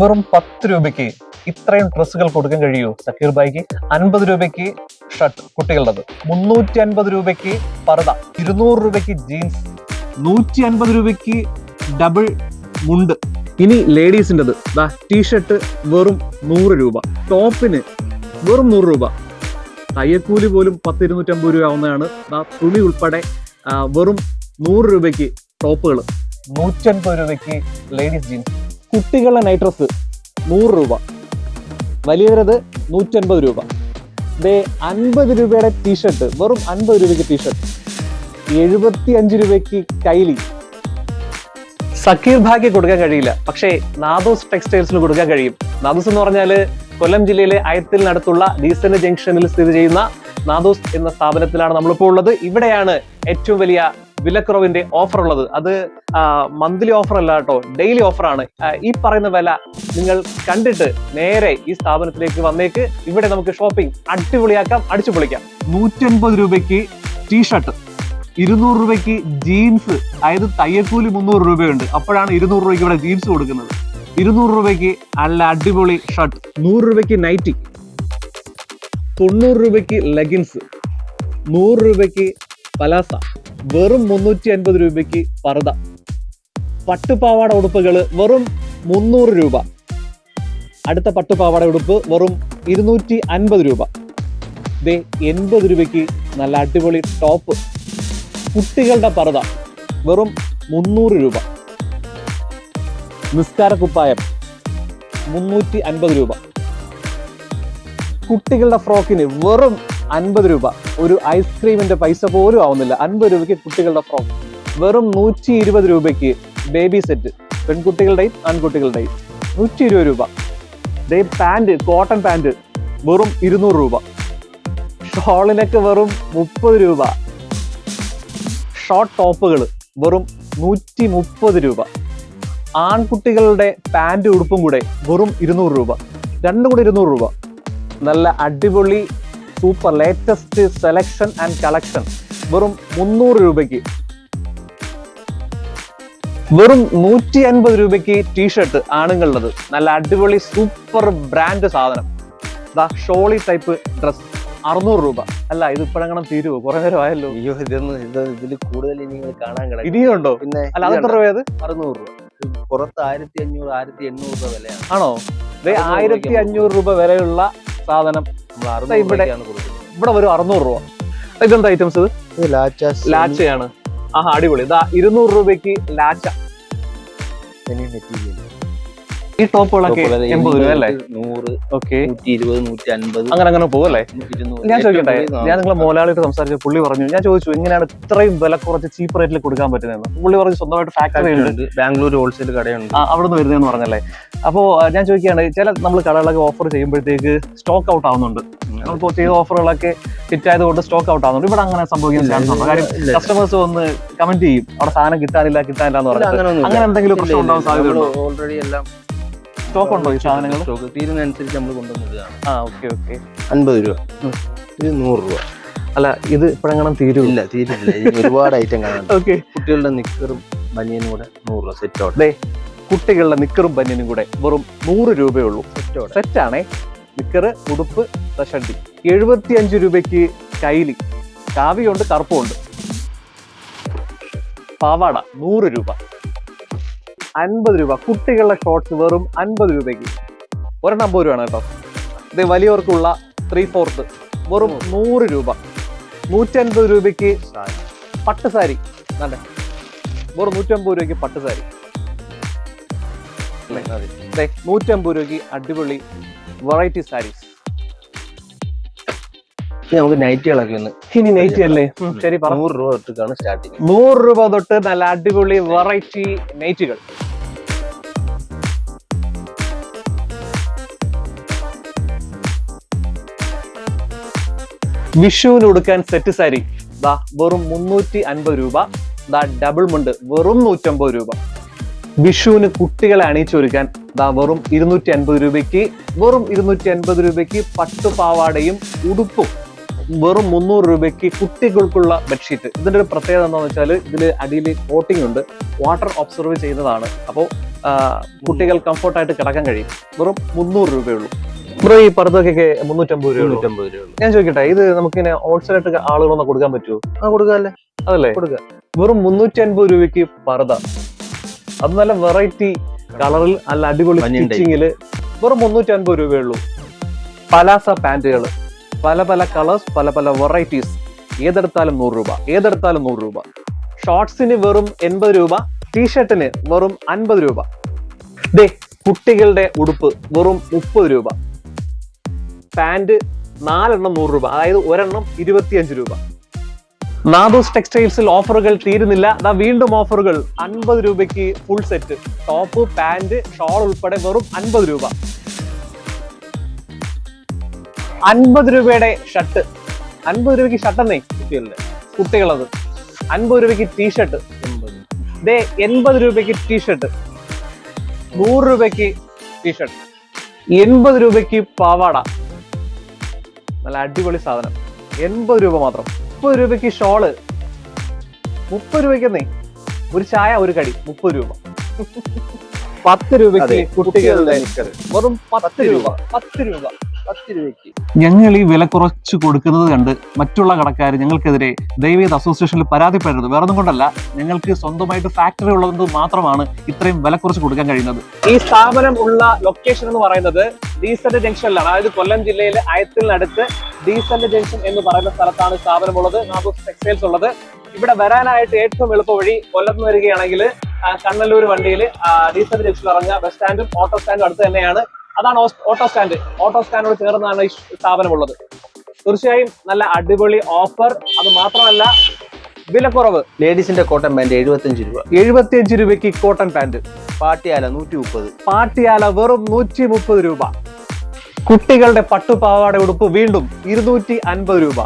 വെറും പത്ത് രൂപയ്ക്ക് ഇത്രയും ഡ്രസ്സുകൾ കൊടുക്കാൻ കഴിയൂ സക്കീർ ബായിക്ക് അൻപത് രൂപയ്ക്ക് ഷർട്ട് കുട്ടികളുടേത്. മുന്നൂറ്റി അൻപത് രൂപയ്ക്ക് പർദ. ഇരുന്നൂറ് രൂപയ്ക്ക് ജീൻസ്. നൂറ്റി അൻപത് രൂപയ്ക്ക് ഡബിൾ മുണ്ട്. ഇനി ലേഡീസിന്റെത്. ദാ ടീഷർട്ട് വെറും നൂറ് രൂപ. ടോപ്പിന് വെറും നൂറ് രൂപ. തയ്യക്കൂലി പോലും പത്ത് ഇരുന്നൂറ്റമ്പത് രൂപ ആവുന്നതാണ് ദാ തുണി ഉൾപ്പെടെ വെറും നൂറ് രൂപയ്ക്ക് ടോപ്പുകൾ നൂറ്റൻപത് രൂപയ്ക്ക് ലേഡീസ് ജീൻസ്. കുട്ടികളുടെ നൈട്രസ് നൂറ് രൂപ. വലിയവരത് നൂറ്റൻപത് രൂപ. ദേ അൻപത് രൂപയുടെ ടീഷർട്ട് വെറും അൻപത് രൂപയ്ക്ക് ടീഷർട്ട് എഴുപത്തി അഞ്ച് രൂപയ്ക്ക് കൈലി. സക്കീർ ഭാഗ്യ കൊടുക്കാൻ കഴിയില്ല. പക്ഷേ നാദോസ് ടെക്സ്റ്റൈൽസിന് കൊടുക്കാൻ കഴിയും. നാദോസ് എന്ന് പറഞ്ഞാൽ കൊല്ലം ജില്ലയിലെ അയത്തിനടുത്തുള്ള ഡീസന്റ് ജംഗ്ഷനിൽ സ്ഥിതി ചെയ്യുന്ന നാദോസ് എന്ന സ്ഥാപനത്തിലാണ് നമ്മളിപ്പോൾ ഉള്ളത്. ഇവിടെയാണ് ഏറ്റവും വലിയ വിലക്കുറവിന്റെ ഓഫർ ഉള്ളത് അത് മന്ത്ലി ഓഫർ അല്ല കേട്ടോ ഡെയിലി ആണ് ഈ പറയുന്ന വില നിങ്ങൾ കണ്ടിട്ട് നേരെ ഈ സ്ഥാപനത്തിലേക്ക് വന്നേക്ക്. ഇവിടെ നമുക്ക് ഷോപ്പിംഗ് അടിപൊളിയാക്കാം അടിച്ചു പൊളിക്കാം നൂറ്റൻപത് രൂപയ്ക്ക് ടീഷർട്ട് ഇരുന്നൂറ് രൂപയ്ക്ക് ജീൻസ് അതായത് തയ്യക്കൂലി മുന്നൂറ് രൂപയുണ്ട്. അപ്പോഴാണ് ഇരുന്നൂറ് രൂപയ്ക്ക് ഇവിടെ ജീൻസ് കൊടുക്കുന്നത്. ഇരുന്നൂറ് രൂപയ്ക്ക് നല്ല അടിപൊളി ഷർട്ട് നൂറ് രൂപയ്ക്ക് നൈറ്റി തൊണ്ണൂറ് രൂപയ്ക്ക് ലെഗിൻസ് നൂറ് രൂപയ്ക്ക് പലാസ വെറും മുന്നൂറ്റി അൻപത് രൂപയ്ക്ക് പർദ പട്ടുപാവാട ഉടുപ്പുകൾ വെറും മുന്നൂറ് രൂപ. അടുത്ത പട്ടുപാവാട ഉടുപ്പ് വെറും ഇരുന്നൂറ്റി അൻപത് രൂപ. ദേ എൺപത് രൂപയ്ക്ക് നല്ല അടിപൊളി ടോപ്പ്. കുട്ടികളുടെ പർദ വെറും മുന്നൂറ് രൂപ. നിസ്കാര കുപ്പായം മുന്നൂറ്റി അൻപത് രൂപ. കുട്ടികളുടെ ഫ്രോക്കിന് വെറും അൻപത് രൂപ. ഒരു ഐസ്ക്രീമിന്റെ പൈസ പോലും ആവുന്നില്ല. അൻപത് രൂപയ്ക്ക് കുട്ടികളുടെ ഫ്രോക്ക് വെറും നൂറ്റി ഇരുപത് രൂപയ്ക്ക് ബേബി സെറ്റ് പെൺകുട്ടികളുടെയും ആൺകുട്ടികളുടെയും. നൂറ്റി ഇരുപത് രൂപ. ദേ പാന്റ് കോട്ടൺ പാന്റ് വെറും ഇരുന്നൂറ് രൂപ. ഷോളിനൊക്കെ വെറും മുപ്പത് രൂപ. ഷോർട്ട് ടോപ്പുകൾ വെറും നൂറ്റി മുപ്പത് രൂപ. ആൺകുട്ടികളുടെ പാന്റ് ഉടുപ്പും കൂടെ വെറും ഇരുന്നൂറ് രൂപ. രണ്ടും കൂടെ ഇരുന്നൂറ് രൂപ. നല്ല അടിപൊളി super latest selection and collection വെറും മുന്നൂറ് രൂപയ്ക്ക്. വെറും നൂറ്റി അൻപത് രൂപയ്ക്ക് ടീഷർട്ട് ആണുങ്ങളുള്ളത് നല്ല അടിപൊളി സൂപ്പർ ബ്രാൻഡ് സാധനം. ദാ ഷോളി ടൈപ്പ് ഡ്രസ് അറുന്നൂറ് രൂപ. അല്ല ഇത് ഇപ്പോഴങ്ങനെ തീരുവോ? കുറെ നേരം ആയല്ലോ അയ്യോ ഇതൊന്നും ഇത് ഇതിൽ കൂടുതൽ ഇനി കാണാൻ കിടക്കും. ഇനിയും ഉണ്ടോ പിന്നെ അല്ല അത് എത്ര രൂപയത് അറുന്നൂറ് രൂപ. പുറത്ത് ആയിരത്തി അഞ്ഞൂറ് ആയിരത്തി എണ്ണൂറ് രൂപ വിലയാണ്. ആണോ? ആയിരത്തി അഞ്ഞൂറ് രൂപ വിലയുള്ള സാധനം. ഇവിടെ- ഇവിടെ വരും അറുന്നൂറ് രൂപ. ഇതെന്താ ഐറ്റംസ് ഇത്? ലാച്ചയാണ് ആഹാ അടിപൊളി. ഇതാ ഇരുന്നൂറ് രൂപയ്ക്ക് ലാച്ച. മെറ്റീരിയൽ ഈ ടോപ്പുകളൊക്കെ എൺപത് രൂപ അല്ലേ നൂറ് ഓക്കെ നൂറ്റി ഇരുപത് നൂറ്റി അൻപത് അങ്ങനെ അങ്ങനെ പോകല്ലേ ഞാൻ ചോദിക്കട്ടെ ഞാൻ നിങ്ങളെ മോലാളിട്ട് സംസാരിച്ച പുള്ളി പറഞ്ഞു ഞാൻ ചോദിച്ചു എങ്ങനെയാണ് ഇത്രയും വില കുറച്ച് ചീപ്പ് റേറ്റിൽ കൊടുക്കാൻ പറ്റുന്നതെന്ന്. പുള്ളി പറഞ്ഞു സ്വന്തമായിട്ട് ഫാക്ടറി ഉണ്ട്. ബാംഗ്ലൂർ ഹോൾസെയിൽ കടയുണ്ട്. അവിടെ നിന്ന് വരുന്നതെന്ന് പറഞ്ഞല്ലേ? അപ്പോ ഞാൻ ചോദിക്കുകയാണ് ചില നമ്മൾ കടകളൊക്കെ ഓഫർ ചെയ്യുമ്പോഴത്തേക്ക് സ്റ്റോക്ക് ഔട്ട് ആവുന്നുണ്ട്. നമ്മളിപ്പോ ചെയ്ത ഓഫറുകളൊക്കെ ഹിറ്റ് ആയതുകൊണ്ട് സ്റ്റോക്ക് ഔട്ട് ആവുന്നുണ്ട്. ഇവിടെ അങ്ങനെ സംഭവിക്കാൻ ചാൻസ് ഉണ്ടോ? കാര്യം കസ്റ്റമേഴ്സ് വന്ന് കമന്റ് ചെയ്യും. അവിടെ സാധനം കിട്ടാനില്ല കിട്ടാനില്ല എന്ന് പറഞ്ഞാൽ അങ്ങനെ എന്തെങ്കിലും പ്രശ്നം ഉണ്ടാവാൻ സാധ്യതയുണ്ടോ? ഓൾറെഡി എല്ലാം സ്റ്റോക്ക് ഉണ്ടോ ഈ സാധനങ്ങൾ സ്റ്റോക്ക്. തീരുന്നതനുസരിച്ച് നമ്മൾ കൊണ്ടുവന്നതാണ് ആ ഓക്കെ ഓക്കെ. അൻപത് രൂപ. ഇത് നൂറ് രൂപ. അല്ല ഇത് ഇപ്പോഴെങ്ങനെ തീരുമില്ല തീരുമില്ല ഒരുപാട് ഐറ്റം കാണാൻ ഓക്കെ. കുട്ടികളുടെ നിക്കറും ബനിയനും കൂടെ നൂറ് രൂപ സെറ്റോടെ കുട്ടികളുടെ നിക്കറും ബനിയനും കൂടെ വെറും നൂറ് രൂപയേ ഉള്ളൂ. സെറ്റോടെ സെറ്റാണേ നിക്കറ് ഉടുപ്പ് ഷഡ്ഡി എഴുപത്തി അഞ്ച് രൂപയ്ക്ക് കൈലി. കാവിയുണ്ട് കറുപ്പുണ്ട് പാവാട നൂറ് രൂപ. അൻപത് രൂപ. കുട്ടികളുടെ ഷോർട്സ് വെറും അൻപത് രൂപയ്ക്ക്. ഒരെണ്ണം അമ്പത് രൂപയാണ് കേട്ടോ. ഇത് വലിയവർക്കുള്ള ത്രീ ഫോർത്ത് വെറും നൂറ് രൂപ. നൂറ്റൻപത് രൂപയ്ക്ക് പട്ട് സാരി. അതെ വെറും നൂറ്റമ്പത് രൂപയ്ക്ക് പട്ട് സാരി. അതെ. നൂറ്റമ്പത് രൂപയ്ക്ക് അടിപൊളി വെറൈറ്റി സാരീസ് ഇനി നമുക്ക് നൈറ്റുകളൊക്കെ ഒന്ന് ഇനി നൈറ്റി അല്ലേ? ഉം, ശരി പറ. നൂറ് രൂപ തൊട്ടാണ് സ്റ്റാർട്ടിങ് നൂറ് രൂപ തൊട്ട് നല്ല അടിപൊളി വെറൈറ്റി നൈറ്റുകൾ വിഷുവിന് ഉടുക്കാൻ സെറ്റ് സാരി ദാ വെറും മുന്നൂറ്റി അൻപത് രൂപ. ദാ ഡബിൾ മുണ്ട് വെറും നൂറ്റമ്പത് രൂപ. വിഷുവിന് കുട്ടികളെ അണിയിച്ചൊരുക്കാൻ ദാ വെറും ഇരുന്നൂറ്റി അൻപത് രൂപയ്ക്ക് വെറും ഇരുന്നൂറ്റി അൻപത് രൂപയ്ക്ക് പട്ടുപാവാടയും ഉടുപ്പും വെറും മുന്നൂറ് രൂപയ്ക്ക് കുട്ടികൾക്കുള്ള ബെഡ്ഷീറ്റ് ഇതിന്റെ ഒരു പ്രത്യേകത എന്താണെന്ന് വെച്ചാൽ ഇതിൽ അടിയിൽ കോട്ടിംഗ് ഉണ്ട്. വാട്ടർ ഒബ്സർവ് ചെയ്യുന്നതാണ്. അപ്പോൾ കുട്ടികൾ കംഫർട്ടായിട്ട് കിടക്കാൻ കഴിയും. വെറും മുന്നൂറ് രൂപയുള്ളൂ ബ്രോ ഈ പർദ്ദക്കൊക്കെ മുന്നൂറ്റമ്പത് രൂപ മുന്നൂറ്റമ്പത് രൂപ ഞാൻ ചോദിക്കട്ടെ ഇത് നമുക്കിങ്ങനെ ഹോൾസെയിലായിട്ട് ആളുകളൊന്നും കൊടുക്കാൻ പറ്റുമോ ആ കൊടുക്കാല്ലേ? അതല്ലേ? കൊടുക്ക. വെറും മുന്നൂറ്റി അൻപത് രൂപയ്ക്ക് പർദ്ദ. അത് നല്ല വെറൈറ്റി കളറിൽ നല്ല അടിപൊളി സ്റ്റിച്ചിങ്ങിൽ വെറും മുന്നൂറ്റി അൻപത് രൂപയുള്ളൂ പലാസ പാന്റുകൾ പല പല കളേഴ്സ് പല പല വെറൈറ്റീസ് ഏതെടുത്താലും നൂറ് രൂപ ഏതെടുത്താലും നൂറ് രൂപ. ഷോർട്സിന് വെറും എൺപത് രൂപ ടീഷർട്ടിന് വെറും അൻപത് രൂപ. ദേ കുട്ടികളുടെ ഉടുപ്പ് വെറും മുപ്പത് രൂപ. പാന്റ് നാലെണ്ണം നൂറ് രൂപ. അതായത് ഒരെണ്ണം ഇരുപത്തിയഞ്ച് രൂപ. നാദോസ് ടെക്സ്റ്റൈൽസിൽ ഓഫറുകൾ തീരുന്നില്ല. അതാ വീണ്ടും ഓഫറുകൾ. അൻപത് രൂപയ്ക്ക് full set top pant shawl ഉൾപ്പെടെ വെറും അൻപത് രൂപ. അൻപത് രൂപയുടെ ഷർട്ട് അൻപത് രൂപയ്ക്ക് ഷർട്ട് എന്നേ കുട്ടികളുടെ. കുട്ടികളത്. അൻപത് രൂപയ്ക്ക് ടീഷർട്ട് ദേ എൺപത് രൂപയ്ക്ക് ടീഷർട്ട് നൂറ് രൂപയ്ക്ക് ടീഷർട്ട് എൺപത് രൂപയ്ക്ക് പാവാട. നല്ല അടിപൊളി സാധനം. എൺപത് രൂപ മാത്രം. മുപ്പത് രൂപയ്ക്ക് ഷോൾ. മുപ്പത് രൂപയ്ക്കെന്നേ ഒരു ചായ ഒരു കടി. മുപ്പത് രൂപ. പത്ത് രൂപയ്ക്ക് കുട്ടികളുടെ വെറും പത്ത് രൂപ. പത്ത് രൂപ. പത്ത് രൂപയ്ക്ക്. ഞങ്ങൾ ഈ വില കുറച്ച് കൊടുക്കുന്നത് കണ്ട് മറ്റുള്ള കടക്കാർ ഞങ്ങൾക്കെതിരെ ദൈവീത അസോസിയേഷനിൽ പരാതിപ്പെടരുത്. വേറെ ഒന്നും കൊണ്ടല്ല ഞങ്ങൾക്ക് സ്വന്തമായിട്ട് ഫാക്ടറി ഉള്ളത് മാത്രമാണ് ഇത്രയും വില കുറച്ച് കൊടുക്കാൻ കഴിയുന്നത്. ഈ സ്ഥാപനം ഉള്ള ലൊക്കേഷൻ എന്ന് പറയുന്നത് ഡീസന്റ് ജംഗ്ഷനിലാണ്. അതായത് കൊല്ലം ജില്ലയിലെ അയത്തിനടുത്ത് ഡീസന്റ് ജംഗ്ഷൻ എന്ന് പറയുന്ന സ്ഥലത്താണ് സ്ഥാപനം ഉള്ളത് നാബൂസ് ടെക്സ്റ്റൈൽസ് ഉള്ളത്. ഇവിടെ വരാനായിട്ട് ഏറ്റവും എളുപ്പ വഴി കൊല്ലത്ത് വരികയാണെങ്കിൽ കണ്ണല്ലൂർ വണ്ടിയിൽ ഡീസന്റ് ജംഗ്ഷനിൽ ഇറങ്ങുക. ബസ് സ്റ്റാൻഡും ഓട്ടോ സ്റ്റാൻഡും അടുത്ത് തന്നെയാണ്. അതാണ് ഓട്ടോ സ്റ്റാൻഡ് ഓട്ടോ സ്റ്റാൻഡോട് ചേർന്നാണ് ഈ സ്ഥാപനമുള്ളത്. തീർച്ചയായും നല്ല അടിപൊളി ഓഫർ അത് മാത്രമല്ല വിലക്കുറവ്. ലേഡീസിന്റെ കോട്ടൺ പാന്റ് എഴുപത്തഞ്ച് രൂപ. എഴുപത്തിയഞ്ച് രൂപയ്ക്ക് കോട്ടൺ പാന്റ് പാട്ടിയാല നൂറ്റി മുപ്പത് പാട്ടിയാല വെറും നൂറ്റി മുപ്പത് രൂപ. കുട്ടികളുടെ പട്ടുപാവാട ഉടുപ്പ് വീണ്ടും ഇരുന്നൂറ്റി അൻപത് രൂപ.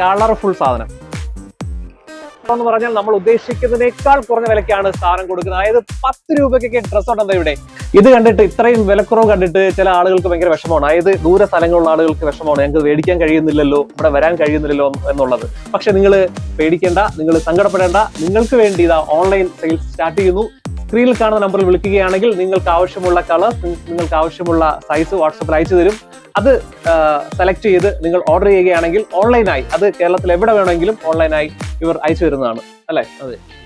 കളർഫുൾ സാധനം. എന്ന് പറഞ്ഞാൽ നമ്മൾ ഉദ്ദേശിക്കുന്നതിനേക്കാൾ കുറഞ്ഞ വിലക്കാണ് സാധനം കൊടുക്കുന്നത്. അതായത് പത്ത് രൂപയ്ക്കൊക്കെ ഡ്രസ്സ് ഉണ്ടെന്ന് ഇവിടെ. ഇത് കണ്ടിട്ട് ഇത്രയും വിലക്കുറവ് കണ്ടിട്ട് ചില ആളുകൾക്ക് ഭയങ്കര വിഷമമാണ്. അതായത് ദൂര സ്ഥലങ്ങളുള്ള ആളുകൾക്ക് വിഷമമാണ്. ഞങ്ങൾക്ക് മേടിക്കാൻ കഴിയുന്നില്ലല്ലോ ഇവിടെ വരാൻ കഴിയുന്നില്ലല്ലോ എന്നുള്ളത്. പക്ഷെ നിങ്ങൾ പേടിക്കേണ്ട നിങ്ങൾ സങ്കടപ്പെടേണ്ട. നിങ്ങൾക്ക് വേണ്ടി ഇതാ ഓൺലൈൻ സെയിൽസ് സ്റ്റാർട്ട് ചെയ്യുന്നു. സ്ക്രീനിൽ കാണുന്ന നമ്പറിൽ വിളിക്കുകയാണെങ്കിൽ നിങ്ങൾക്ക് ആവശ്യമുള്ള കളർ നിങ്ങൾക്ക് ആവശ്യമുള്ള സൈസ് വാട്സപ്പിൽ അയച്ചു തരും. അത് സെലക്ട് ചെയ്ത് നിങ്ങൾ ഓർഡർ ചെയ്യുകയാണെങ്കിൽ ഓൺലൈനായി അത് കേരളത്തിൽ എവിടെ വേണമെങ്കിലും ഓൺലൈനായി ഇവർ അയച്ചു വരുന്നതാണ് അല്ലേ? അതെ.